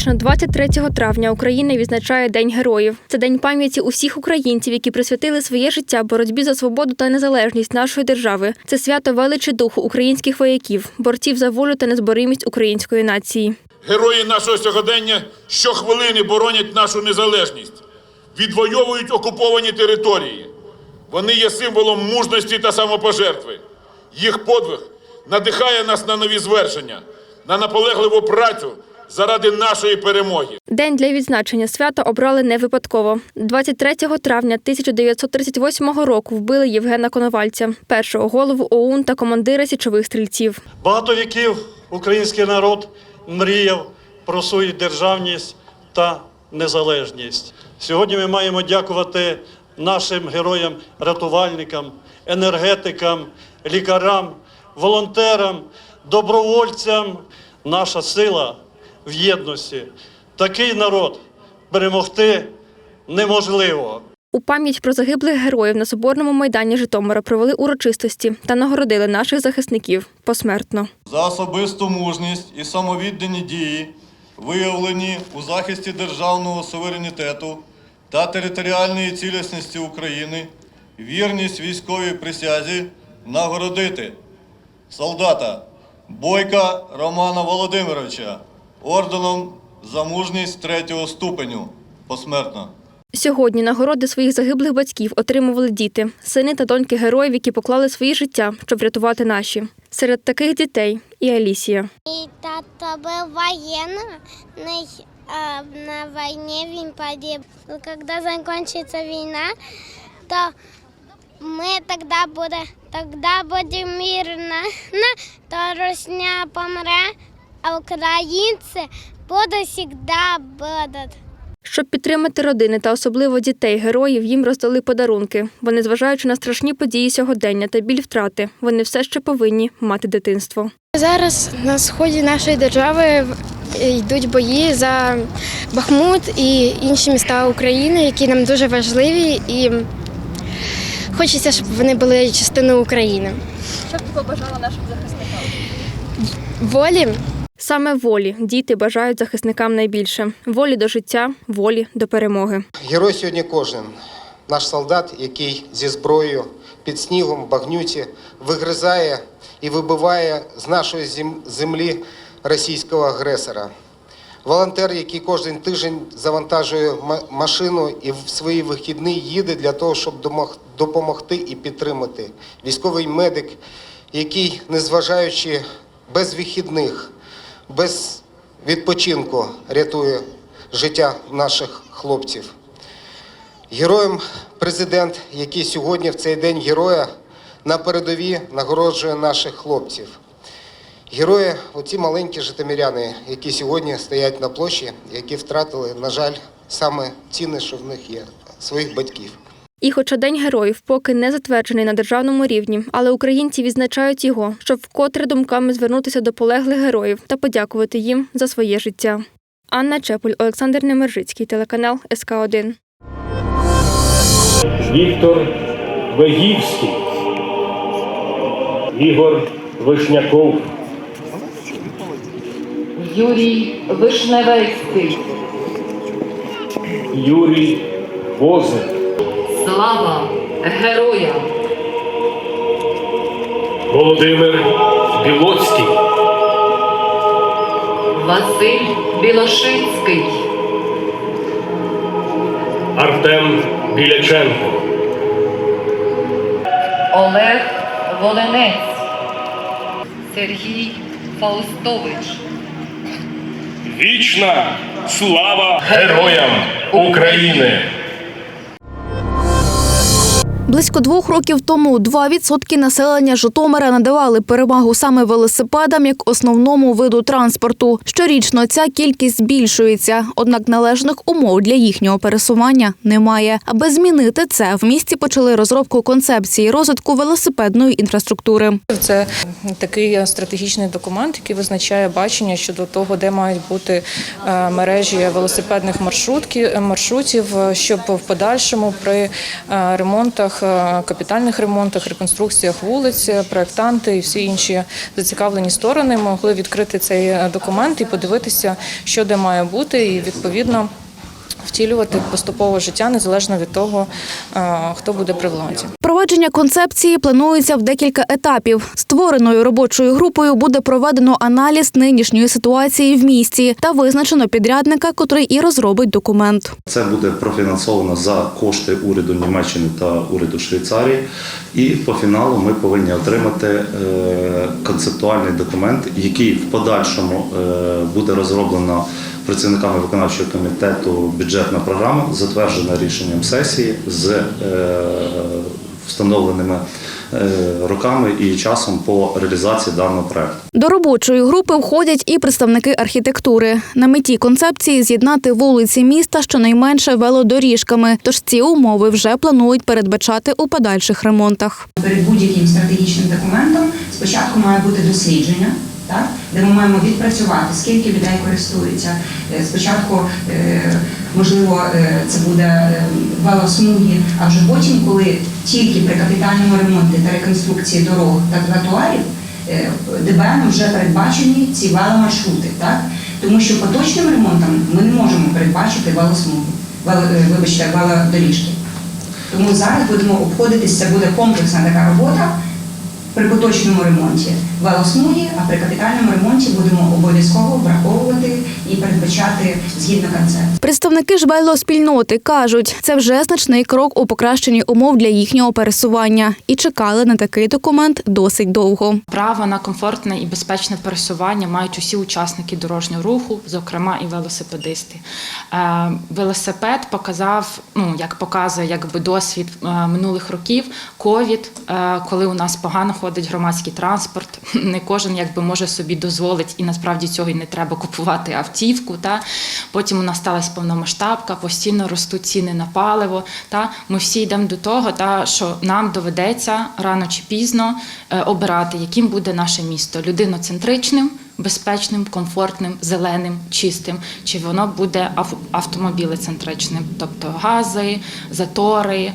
Щорічно, 23 травня, Україна відзначає День героїв. Це день пам'яті усіх українців, які присвятили своє життя боротьбі за свободу та незалежність нашої держави. Це свято величі духу українських вояків, борців за волю та незборимість української нації. Герої нашого сьогодення щохвилини боронять нашу незалежність, відвоюють окуповані території. Вони є символом мужності та самопожертви. Їх подвиг надихає нас на нові звершення, на наполегливу працю заради нашої перемоги. День для відзначення свята обрали не випадково. 23 травня 1938 року вбили Євгена Коновальця, першого голову ОУН та командира січових стрільців. Багато віків український народ мріяв про свою державність та незалежність. Сьогодні ми маємо дякувати нашим героям, рятувальникам, енергетикам, лікарям, волонтерам, добровольцям. Наша сила в єдності. Такий народ перемогти неможливо. У пам'ять про загиблих героїв на соборному майдані Житомира провели урочистості та нагородили наших захисників посмертно. за особисту мужність і самовіддані дії, виявлені у захисті державного суверенітету та територіальної цілісності України, вірність військовій присязі нагородити солдата Бойка Романа Володимировича орденом за мужність третього ступеню посмертно. Сьогодні нагороди своїх загиблих батьків отримували діти, сини та доньки героїв, які поклали свої життя, щоб врятувати наші. Серед таких дітей і Алісія. Мій тато був воєнний, а на війні він погиб. Коли закінчиться війна, то ми тоді буде, тоді буде мирно, то Русня помре, а українці будуть завжди будуть. Щоб підтримати родини та особливо дітей героїв, їм роздали подарунки. Вони, зважаючи на страшні події сьогодення та біль втрати, вони все ще повинні мати дитинство. Зараз на сході нашої держави йдуть бої за Бахмут і інші міста України, які нам дуже важливі, і хочеться, щоб вони були частиною України. Що б ти побажала нашим захисникам? Волі Саме волі діти бажають захисникам найбільше волі до життя, волі до перемоги. Герой сьогодні кожен. Наш солдат, який зі зброєю під снігом, багнюті вигризає і вибиває з нашої землі російського агресора. Волонтер, який кожен тиждень завантажує машину і в свої вихідні їде для того, щоб допомогти і підтримати. Військовий медик, який, незважаючи без вихідних, без відпочинку, рятує життя наших хлопців. Героєм президент, який сьогодні в цей день героя на передові нагороджує наших хлопців. Герої, оці маленькі житомиряни, які сьогодні стоять на площі, які втратили, на жаль, саме цінне, що в них є своїх батьків. І хоча День героїв поки не затверджений на державному рівні, але українці відзначають його, щоб вкотре думками звернутися до полеглих героїв та подякувати їм за своє життя. Анна Чепуль, Олександр Немержицький, телеканал СК 1 Віктор Вегівський, Ігор Вишняков, Юрій Вишневецький, Юрій Возик, слава героям! Володимир Білоцький, Василь Білошицький, Артем Біляченко, Олег Волинець, Сергій Фаустович, Вічна слава героям України! Близько двох років тому 2% населення Житомира надавали перевагу саме велосипедам як основному виду транспорту. Щорічно ця кількість збільшується, однак належних умов для їхнього пересування немає. Аби змінити це, в місті почали розробку концепції розвитку велосипедної інфраструктури. Це такий стратегічний документ, який визначає бачення щодо того, де мають бути е, мережі велосипедних маршрутів, щоб в подальшому при е, ремонтах е, капітальних ремонтах, реконструкціях вулиць, проектанти і всі інші зацікавлені сторони могли відкрити цей документ і подивитися, що де має бути, і відповідно втілювати поступово життя незалежно від того, е, хто буде при владі. Впровадження концепції планується в декілька етапів. Створеною робочою групою буде проведено аналіз нинішньої ситуації в місті та визначено підрядника, котрий і розробить документ. Це буде профінансовано за кошти уряду Німеччини та уряду Швейцарії. І по фіналу ми повинні отримати е, концептуальний документ, який в подальшому е, буде розроблено працівниками виконавчого комітету бюджетна програма, затверджена рішенням сесії з е, встановленими е, роками і часом по реалізації даного проекту. До робочої групи входять і представники архітектури. На меті концепції з'єднати вулиці міста щонайменше велодоріжками. Тож ці умови вже планують передбачати у подальших ремонтах. Перед будь-яким стратегічним документом спочатку має бути дослідження, так, де ми маємо відпрацювати, скільки людей користується. Е, Спочатку, е, можливо, е, це буде велосмуги, а вже потім, коли тільки при капітальному ремонті та реконструкції дорог та тротуарів е, ДБН вже передбачені ці веломаршрути, так? Тому що поточним ремонтом ми не можемо передбачити велосмуги, вело, е, вибачте, велодоріжки. Тому зараз будемо обходитись, це буде комплексна така робота при поточному ремонті велосмуги, а при капітальному ремонті будемо обов'язково враховувати і передбачати згідно концепції. Представники ж велоспільноти кажуть, це вже значний крок у покращенні умов для їхнього пересування і чекали на такий документ досить довго. Право на комфортне і безпечне пересування мають усі учасники дорожнього руху, зокрема і велосипедисти. Е, Велосипед показав, ну як показує якби досвід е, минулих років, ковід, е, коли у нас погано ходить громадський транспорт. Не кожен якби може собі дозволити, і насправді цього і не треба купувати автівку. Та потім у нас сталася повномасштабка, постійно ростуть ціни на паливо. Та ми всі йдемо до того, та що нам доведеться рано чи пізно е, обирати, яким буде наше місто людиноцентричним. Безпечним, комфортним, зеленим, чистим, чи воно буде ав- автомобілецентричним, тобто гази, затори,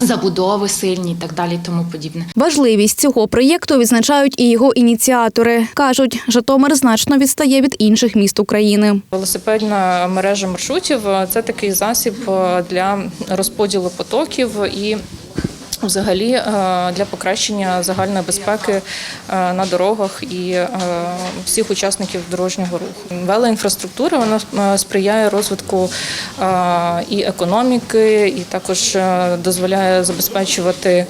забудови сильні і так далі, і тому подібне. Важливість цього проєкту відзначають і його ініціатори. кажуть, Житомир значно відстає від інших міст України. Велосипедна мережа маршрутів це такий засіб е, для розподілу потоків і. Взагалі е, для покращення загальної безпеки е, на дорогах і е, всіх учасників дорожнього руху. Велоінфраструктура вона сприяє розвитку і економіки, і також дозволяє забезпечувати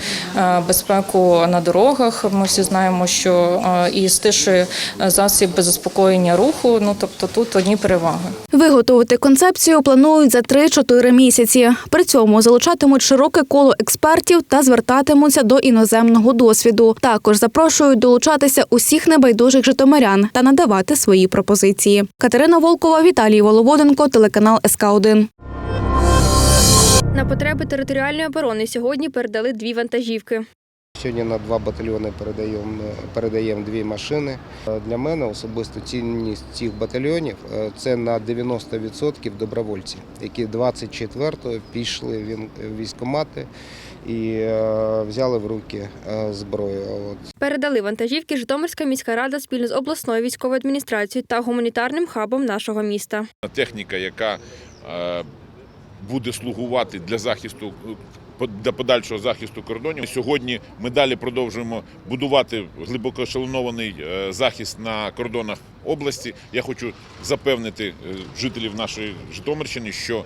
безпеку на дорогах. Ми всі знаємо, що і стишує засіб заспокоєння руху. Ну тобто тут одні переваги. Виготовити концепцію планують за 3-4 місяці. При цьому залучатимуть широке коло експертів та звертатимуться до іноземного досвіду. Також запрошують долучатися усіх небайдужих житомирян та надавати свої пропозиції. Катерина Волкова, Віталій Воловоденко, телеканал СК 1 На потреби територіальної оборони сьогодні передали дві вантажівки. Сьогодні на два батальйони передаємо, передаємо дві машини. Для мене особисто цінність цих батальйонів е, це на 90% добровольці, які 24-го пішли в ін- в військкомати і е, взяли в руки е, зброю. От Передали вантажівки Житомирська міська рада спільно з обласною військовою адміністрацією та гуманітарним хабом нашого міста. техніка, яка е, буде слугувати для захисту для подальшого захисту кордонів. Сьогодні ми далі продовжуємо будувати глибоко ешелонований е, захист на кордонах області. Я хочу запевнити жителів нашої Житомирщини, що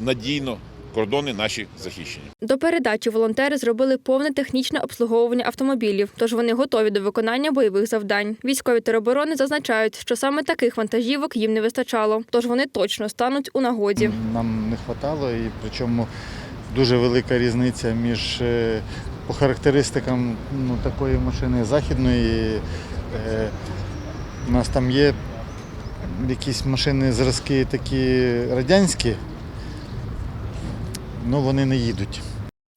надійно кордони наші захищені. До передачі волонтери зробили повне технічне обслуговування автомобілів, тож вони готові до виконання бойових завдань. Військові тероборони зазначають, що саме таких вантажівок їм не вистачало, тож вони точно стануть у нагоді. Нам не вистачало, і причому дуже велика різниця між е, по характеристикам ну, такої машини західної. Е, У нас там є якісь машини зразки такі радянські, але вони не їдуть.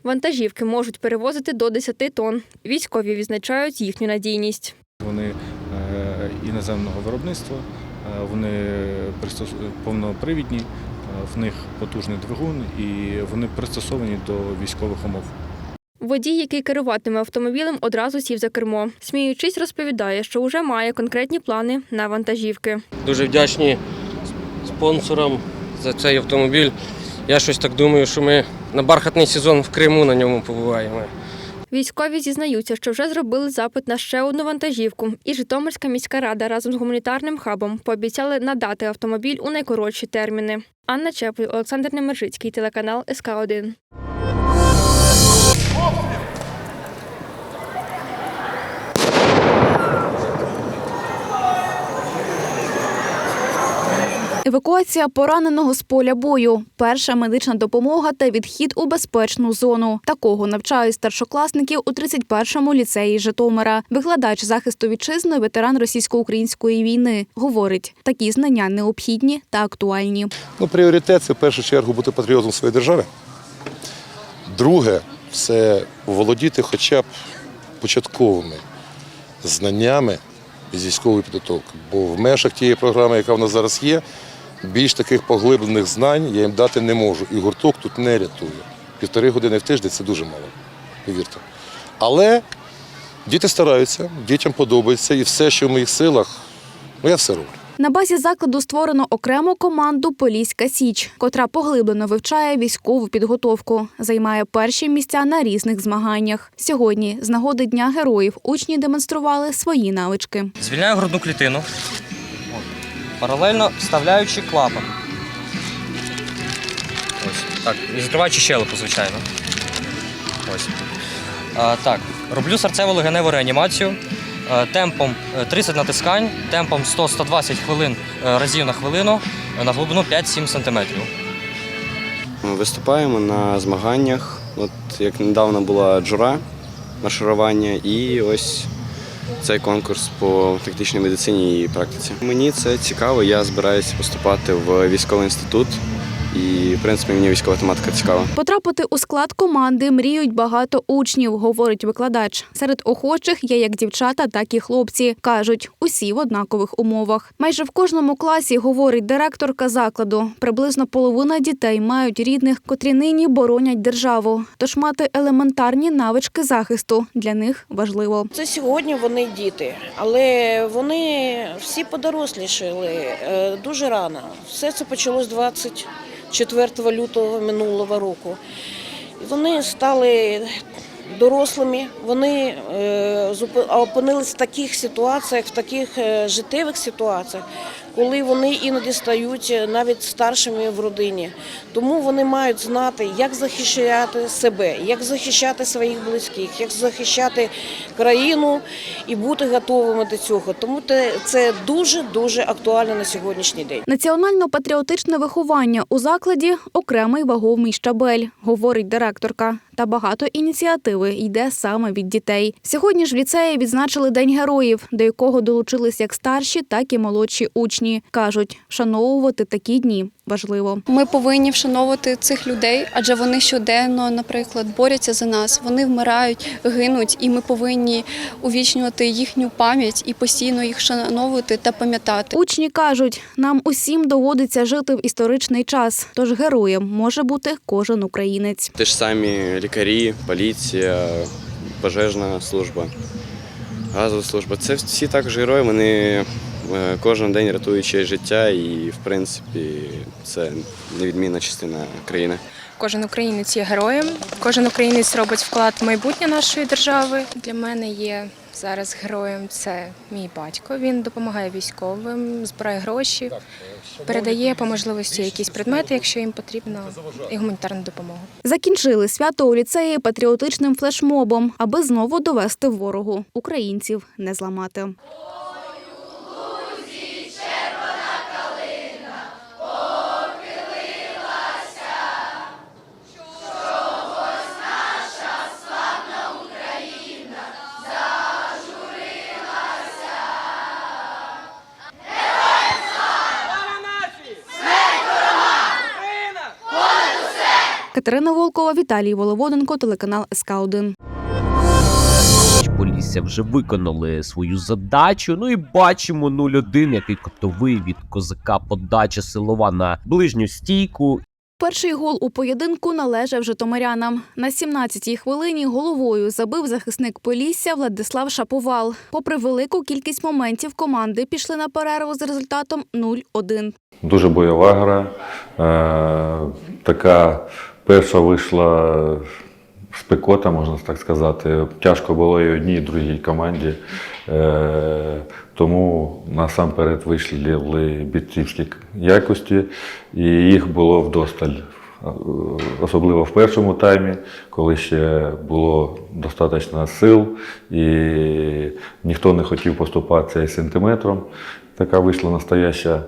Вантажівки можуть перевозити до 10 тонн. Військові відзначають їхню надійність. Вони е, іноземного виробництва, е, вони пристос- повнопривідні, в них потужний двигун і вони пристосовані до військових умов. Водій, який керуватиме автомобілем, одразу сів за кермо. Сміючись, розповідає, що вже має конкретні плани на вантажівки. Дуже вдячні спонсорам за цей автомобіль. Я щось так думаю, що ми на бархатний сезон в Криму на ньому побуваємо. Військові зізнаються, що вже зробили запит на ще одну вантажівку, і Житомирська міська рада разом з гуманітарним хабом пообіцяли надати автомобіль у найкоротші терміни. Анна Чепель, Олександр Немержицький, телеканал СК 1 Евакуація пораненого з поля бою, перша медична допомога та відхід у безпечну зону. Такого навчають старшокласників у 31-му ліцеї Житомира. Викладач захисту вітчизни, ветеран російсько-української війни, говорить, такі знання необхідні та актуальні. Ну, пріоритет це в першу чергу бути патріотом своєї держави. Друге це володіти хоча б початковими знаннями з військової підготовки. Бо в межах тієї програми, яка в нас зараз є, більш таких поглиблених знань я їм дати не можу. І гурток тут не рятує. Півтори години в тиждень це дуже мало, повірте. Але діти стараються, дітям подобається, і все, що в моїх силах, ну я все роблю. На базі закладу створено окрему команду Поліська Січ, котра поглиблено вивчає військову підготовку, займає перші місця на різних змаганнях. Сьогодні, з нагоди Дня героїв, учні демонстрували свої навички. Звільняю грудну клітину, паралельно вставляючи клапан. Ось, так, і закриваючи щелепу, звичайно. Ось. А, так, роблю серцево-легеневу реанімацію е, темпом е, 30 натискань, темпом 100-120 хвилин е, разів на хвилину е, на глибину 5-7 см. Ми виступаємо на змаганнях. От як недавно була джура марширування, і ось цей конкурс по тактичній медицині і практиці. Мені це цікаво. Я збираюся поступати в військовий інститут, і в принципі мені військова тематика цікава. Потрапити у склад команди мріють багато учнів, говорить викладач. Серед охочих є як дівчата, так і хлопці. кажуть, усі в однакових умовах. Майже в кожному класі, говорить директорка закладу, приблизно половина дітей мають рідних, котрі нині боронять державу. Тож мати елементарні навички захисту для них важливо. Це сьогодні вони діти, але вони всі подорослішали е, дуже рано. Все це почалось 24 лютого минулого року. Вони стали дорослими, вони е, опинились в таких ситуаціях, в таких е, життєвих ситуаціях, коли вони іноді стають навіть старшими в родині. Тому вони мають знати, як захищати себе, як захищати своїх близьких, як захищати країну і бути готовими до цього. Тому це дуже дуже актуально на сьогоднішній день. Національно-патріотичне виховання у закладі окремий ваговий щабель, говорить директорка. Та багато ініціативи йде саме від дітей. Сьогодні ж в ліцеї відзначили День героїв, до якого долучились як старші, так і молодші учні. Кажуть, вшановувати такі дні важливо. Ми повинні вшановувати цих людей, адже вони щоденно, наприклад, борються за нас. Вони вмирають, гинуть, і ми повинні увічнювати їхню пам'ять і постійно їх вшановувати та пам'ятати. Учні кажуть, нам усім доводиться жити в історичний час, тож героєм може бути кожен українець. Те ж самі лікарі, поліція, пожежна служба, газова служба. Це всі також герої. Вони кожен день рятують чиєсь життя, і в принципі це невідмінна частина країни. Кожен українець є героєм, кожен українець робить вклад в майбутнє нашої держави. Для мене є зараз героєм це мій батько. Він допомагає військовим, збирає гроші, передає по можливості якісь предмети, якщо їм потрібно, і гуманітарну допомогу. Закінчили свято у ліцеї патріотичним флешмобом, аби знову довести ворогу українців не зламати. Катерина Волкова, Віталій Воловоденко, телеканал СК 1 Полісся вже виконали свою задачу. Ну і бачимо 0-1, який котовий від козака подача силова на ближню стійку. Перший гол у поєдинку належав житомирянам. На 17-й хвилині головою забив захисник Полісся Владислав Шаповал. Попри велику кількість моментів, команди пішли на перерву з результатом 0-1. Дуже бойова гра. Е, така перша вийшла спекота, можна так сказати. Тяжко було і одній, і другій команді. Е, тому насамперед вийшли бійцівські якості, і їх було вдосталь. Особливо в першому таймі, коли ще було достатньо сил, і ніхто не хотів поступатися і сантиметром. Така вийшла настояща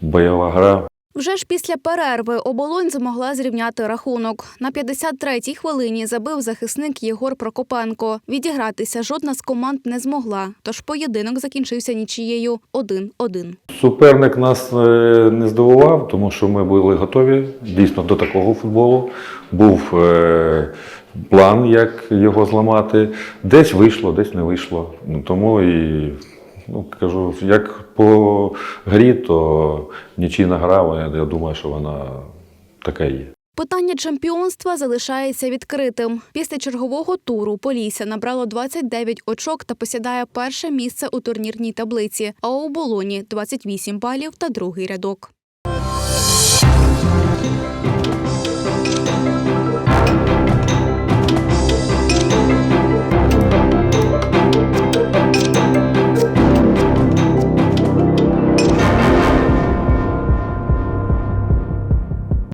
бойова гра. Вже ж після перерви оболонь змогла зрівняти рахунок. На 53-й хвилині забив захисник Єгор Прокопенко. Відігратися жодна з команд не змогла, тож поєдинок закінчився нічією 1-1. Суперник нас е, не здивував, тому що ми були готові дійсно до такого футболу. Був е, план, як його зламати. Десь вийшло, десь не вийшло. Тому і ну, кажу, як по грі, то нічийна гра, я думаю, що вона така є. Питання чемпіонства залишається відкритим. Після чергового туру Полісся набрало 29 очок та посідає перше місце у турнірній таблиці, а у Болоні 28 балів та другий рядок.